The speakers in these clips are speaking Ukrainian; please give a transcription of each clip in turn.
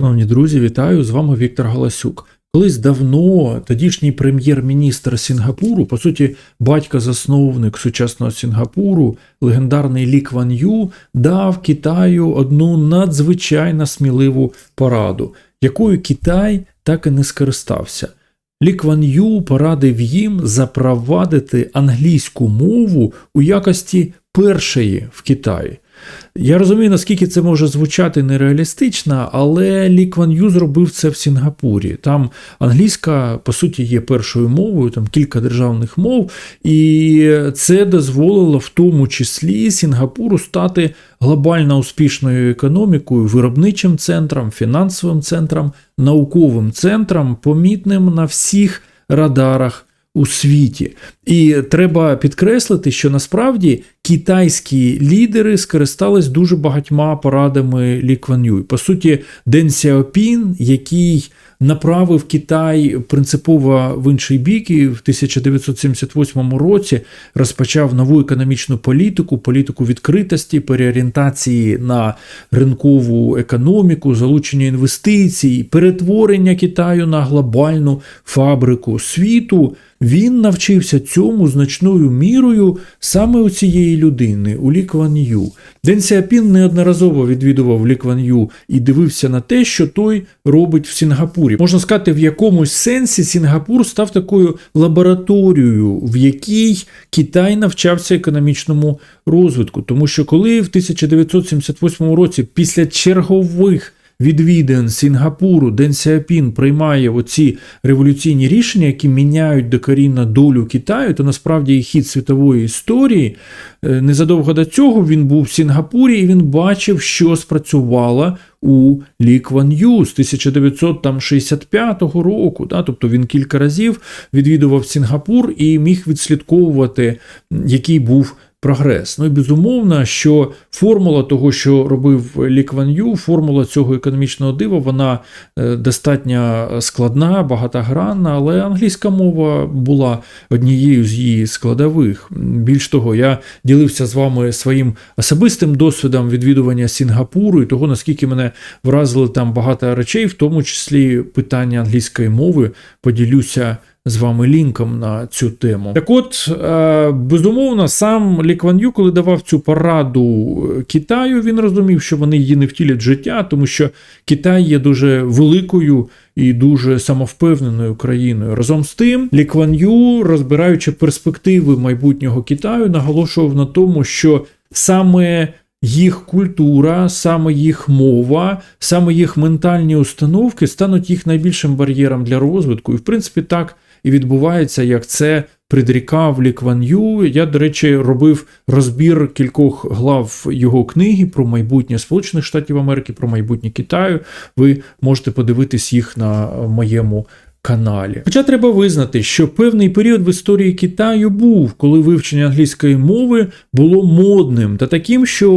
Шановні друзі, вітаю! З вами Віктор Галасюк. Колись давно тодішній прем'єр-міністр Сінгапуру, по суті, батько-засновник сучасного Сінгапуру, легендарний Лі Кван Ю, дав Китаю одну надзвичайно сміливу пораду, якою Китай так і не скористався. Лі Кван Ю порадив їм запровадити англійську мову у якості першої в Китаї. Я розумію, наскільки це може звучати нереалістично, але Лі Кван Ю зробив це в Сінгапурі. Там англійська, по суті, є першою мовою, там кілька державних мов, і це дозволило в тому числі Сінгапуру стати глобально успішною економікою, виробничим центром, фінансовим центром, науковим центром, помітним на всіх радарах у світі. І треба підкреслити, що насправді китайські лідери скористались дуже багатьма порадами Лі Кван Ю. По суті, Ден Сяопін, який направив Китай принципово в інший бік, і в 1978 році розпочав нову економічну політику, політику відкритості, переорієнтації на ринкову економіку, залучення інвестицій, перетворення Китаю на глобальну фабрику світу. Він навчився цьому значною мірою саме у цієї людини, у Лі Кван Ю. Ден Сяопін неодноразово відвідував Лі Кван Ю і дивився на те, що той робить в Сінгапурі. Можна сказати, в якомусь сенсі Сінгапур став такою лабораторією, в якій Китай навчався економічному розвитку. Тому що коли в 1978 році, після чергових відвідин Сінгапуру Ден Сяопін приймає оці революційні рішення, які міняють докорінно долю Китаю, то насправді і хід світової історії. Е, Незадовго до цього він був в Сінгапурі і він бачив, що спрацювало у Лі Кван Ю з 1965 року. Да? Тобто він кілька разів відвідував Сінгапур і міг відслідковувати, який був прогрес. Ну і безумовно, що формула того, що робив Лі Ю, формула цього економічного дива, вона е, достатньо складна, багатогранна, але англійська мова була однією з її складових. Більш того, я ділився з вами своїм особистим досвідом відвідування Сінгапуру і того, наскільки мене вразили там багато речей, в тому числі питання англійської мови. Поділюся з вами лінком на цю тему. Так от, е, безумовно, сам Лі коли давав цю пораду Китаю, він розумів, що вони її не втілять в життя, тому що Китай є дуже великою і дуже самовпевненою країною. Разом з тим, Лі розбираючи перспективи майбутнього Китаю, наголошував на тому, що саме їх культура, саме їх мова, саме їх ментальні установки стануть їх найбільшим бар'єром для розвитку. І в принципі так і відбувається, як це предрікав Лі Ю. Я, до речі, робив розбір кількох глав його книги про майбутнє Сполучених Штатів Америки, про майбутнє Китаю. Ви можете подивитись їх на моєму. Каналі. Хоча треба визнати, що певний період в історії Китаю був, коли вивчення англійської мови було модним та таким, що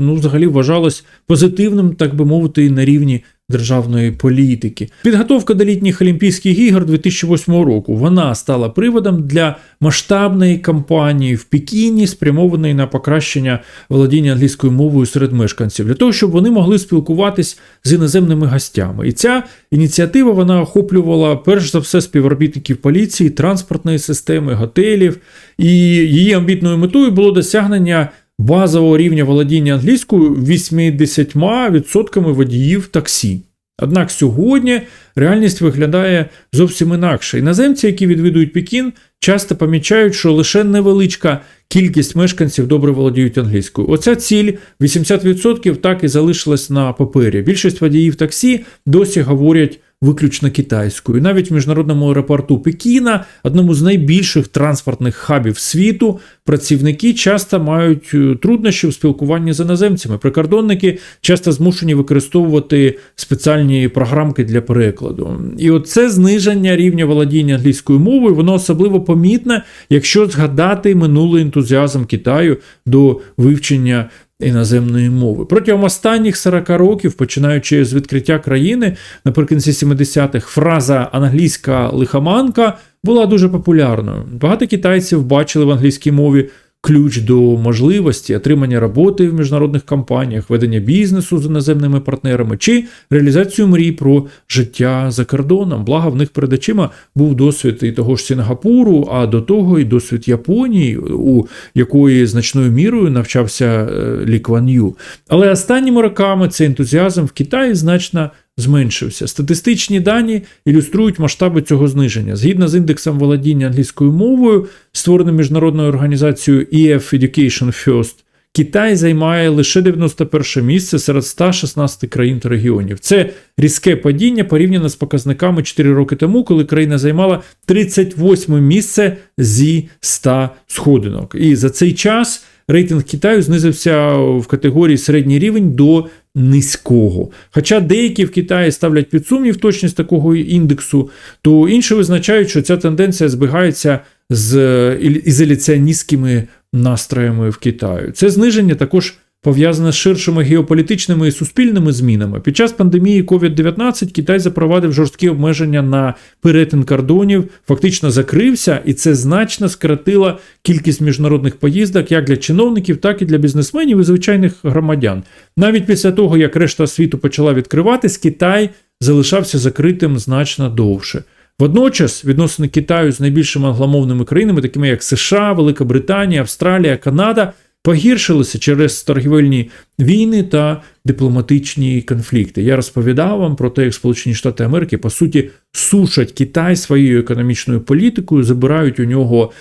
ну, взагалі вважалось позитивним, так би мовити, на рівні державної політики. Підготовка до літніх Олімпійських ігор 2008 року вона стала приводом для масштабної кампанії в Пекіні, спрямованої на покращення володіння англійською мовою серед мешканців, для того, щоб вони могли спілкуватись з іноземними гостями. І ця ініціатива вона охоплювала перш за все співробітників поліції, транспортної системи, готелів. І її амбітною метою було досягнення базового рівня володіння англійською 80% водіїв таксі. Однак сьогодні реальність виглядає зовсім інакше. Іноземці, які відвідують Пекін, часто помічають, що лише невеличка кількість мешканців добре володіють англійською. Оця ціль 80% так і залишилась на папері. Більшість водіїв таксі досі говорять виключно китайською. Навіть в міжнародному аеропорту Пекіна, одному з найбільших транспортних хабів світу, працівники часто мають е, труднощі в спілкуванні з іноземцями. Прикордонники часто змушені використовувати спеціальні програмки для перекладу. І оце зниження рівня володіння англійською мовою, воно особливо помітне, якщо згадати минулий ентузіазм Китаю до вивчення іноземної мови. Протягом останніх 40 років, починаючи з відкриття країни наприкінці 70-х, фраза англійська лихоманка була дуже популярною. Багато китайців бачили в англійській мові ключ до можливості отримання роботи в міжнародних компаніях, ведення бізнесу з іноземними партнерами чи реалізацію мрій про життя за кордоном. Благо в них перед очима був досвід і того ж Сінгапуру, а до того і досвід Японії, у якої значною мірою навчався е, Лі Кван Ю. Але останніми роками цей ентузіазм в Китаї значно зменшився. Статистичні дані ілюструють масштаби цього зниження. Згідно з індексом володіння англійською мовою, створеним міжнародною організацією EF Education First, Китай займає лише 91 місце серед 116 країн та регіонів. Це різке падіння порівняно з показниками 4 роки тому, коли країна займала 38 місце зі 100 сходинок. І за цей час рейтинг Китаю знизився в категорії середній рівень до низького. Хоча деякі в Китаї ставлять під сумнів точність такого індексу, то інші визначають, що ця тенденція збігається з ізоляціоністськими настроями в Китаю. Це зниження також пов'язане з ширшими геополітичними і суспільними змінами. Під час пандемії COVID-19 Китай запровадив жорсткі обмеження на перетин кордонів, фактично закрився, і це значно скоротило кількість міжнародних поїздок як для чиновників, так і для бізнесменів і звичайних громадян. Навіть після того, як решта світу почала відкриватись, Китай залишався закритим значно довше. Водночас відносини Китаю з найбільшими англомовними країнами, такими як США, Велика Британія, Австралія, Канада, погіршилися через торгівельні війни та дипломатичні конфлікти. Я розповідав вам про те, як Сполучені Штати Америки по суті сушать Китай своєю економічною політикою, забирають у нього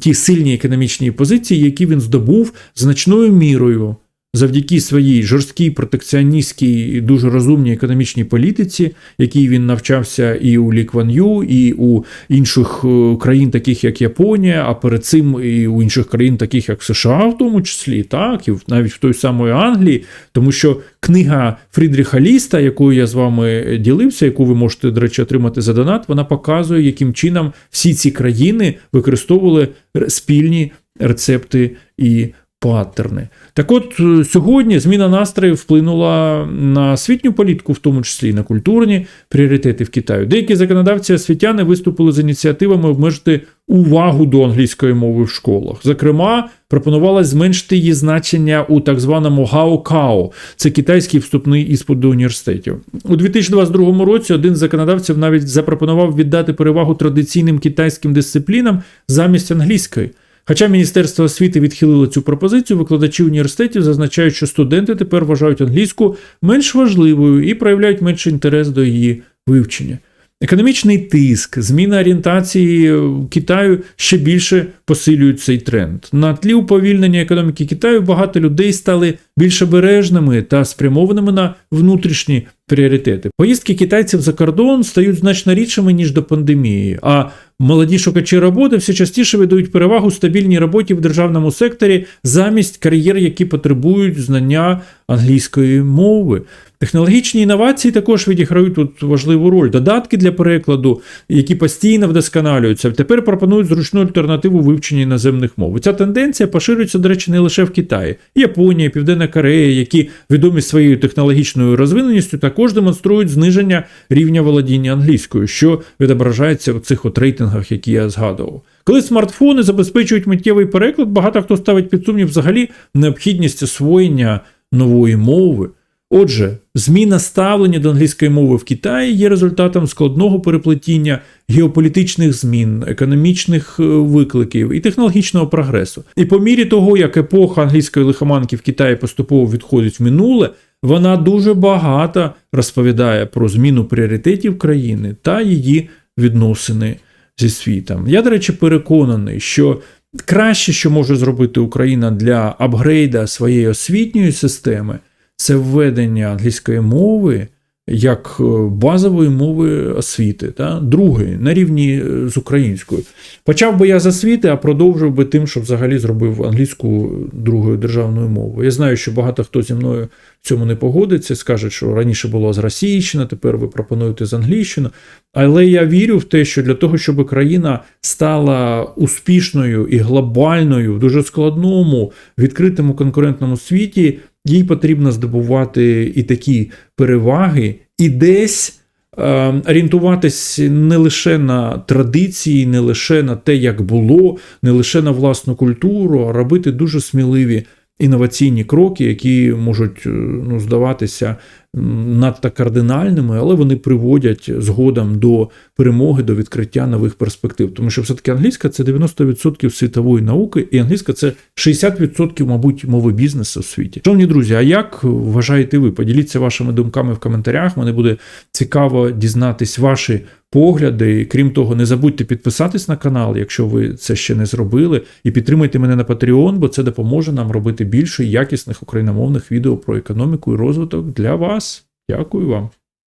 ті сильні економічні позиції, які він здобув значною мірою завдяки своїй жорсткій протекціоністській і дуже розумній економічній політиці, якій він навчався і у Лі Кван Ю, і у інших е, країн, таких як Японія, а перед цим і у інших країн, таких як США, в тому числі, так, і навіть в той самої Англії, тому що книга Фрідріха Ліста, якою я з вами ділився, яку ви можете, до речі, отримати за донат, вона показує, яким чином всі ці країни використовували спільні рецепти і паттерни. Так от е, сьогодні зміна настроїв вплинула на освітню політику, в тому числі і на культурні пріоритети в Китаю. Деякі законодавці освітяни виступили з ініціативами обмежити увагу до англійської мови в школах. Зокрема, пропонувалось зменшити її значення у так званому гао-као, це китайський вступний іспит до університетів. У 2022 році один з законодавців навіть запропонував віддати перевагу традиційним китайським дисциплінам замість англійської. Хоча Міністерство освіти відхилило цю пропозицію, викладачі університетів зазначають, що студенти тепер вважають англійську менш важливою і проявляють менший інтерес до її вивчення. Економічний тиск, зміна орієнтації Китаю ще більше посилюють цей тренд. На тлі уповільнення економіки Китаю багато людей стали більш обережними та спрямованими на внутрішні пріоритети. Поїздки китайців за кордон стають значно рідшими ніж до пандемії. А молоді шукачі роботи все частіше видають перевагу стабільній роботі в державному секторі замість кар'єр, які потребують знання англійської мови. Технологічні інновації також відіграють тут важливу роль. Додатки для перекладу, які постійно вдосконалюються, тепер пропонують зручну альтернативу вивченню іноземних мов. Ця тенденція поширюється, до речі, не лише в Китаї. Японія, Південна Корея, які відомі своєю технологічною розвиненістю, також демонструють зниження рівня володіння англійською, що відображається в цих от рейтингах, які я згадував. Коли смартфони забезпечують миттєвий переклад, багато хто ставить під сумнів взагалі необхідність освоєння нової мови. Отже, зміна ставлення до англійської мови в Китаї є результатом складного переплетіння геополітичних змін, економічних е, викликів і технологічного прогресу. І по мірі того, як епоха англійської лихоманки в Китаї поступово відходить в минуле, вона дуже багато розповідає про зміну пріоритетів країни та її відносини зі світом. Я, до речі, переконаний, що краще, що може зробити Україна для апгрейда своєї освітньої системи це введення англійської мови як е, базової мови освіти, та? другої, на рівні е, з українською. Почав би я з освіти, а продовжив би тим, що взагалі зробив англійську другою державною мовою. Я знаю, що багато хто зі мною в цьому не погодиться, скаже, що раніше було з російщина, тепер ви пропонуєте з англійщини. Але я вірю в те, що для того, щоб країна стала успішною і глобальною в дуже складному, відкритому конкурентному світі, їй потрібно здобувати і такі переваги, і десь е, орієнтуватись не лише на традиції, не лише на те, як було, не лише на власну культуру, а робити дуже сміливі інноваційні кроки, які можуть е, ну, здаватися надто кардинальними, але вони приводять згодом до перемоги, до відкриття нових перспектив. Тому що все-таки англійська це 90% світової науки, і англійська це 60%, мабуть, мови бізнесу в світі. Шановні друзі, а як вважаєте ви? Поділіться вашими думками в коментарях. Мені буде цікаво дізнатись ваші погляди. Крім того, не забудьте підписатись на канал, якщо ви це ще не зробили, і підтримайте мене на Patreon, бо це допоможе нам робити більше якісних україномовних відео про економіку і розвиток для вас. Дякую вам.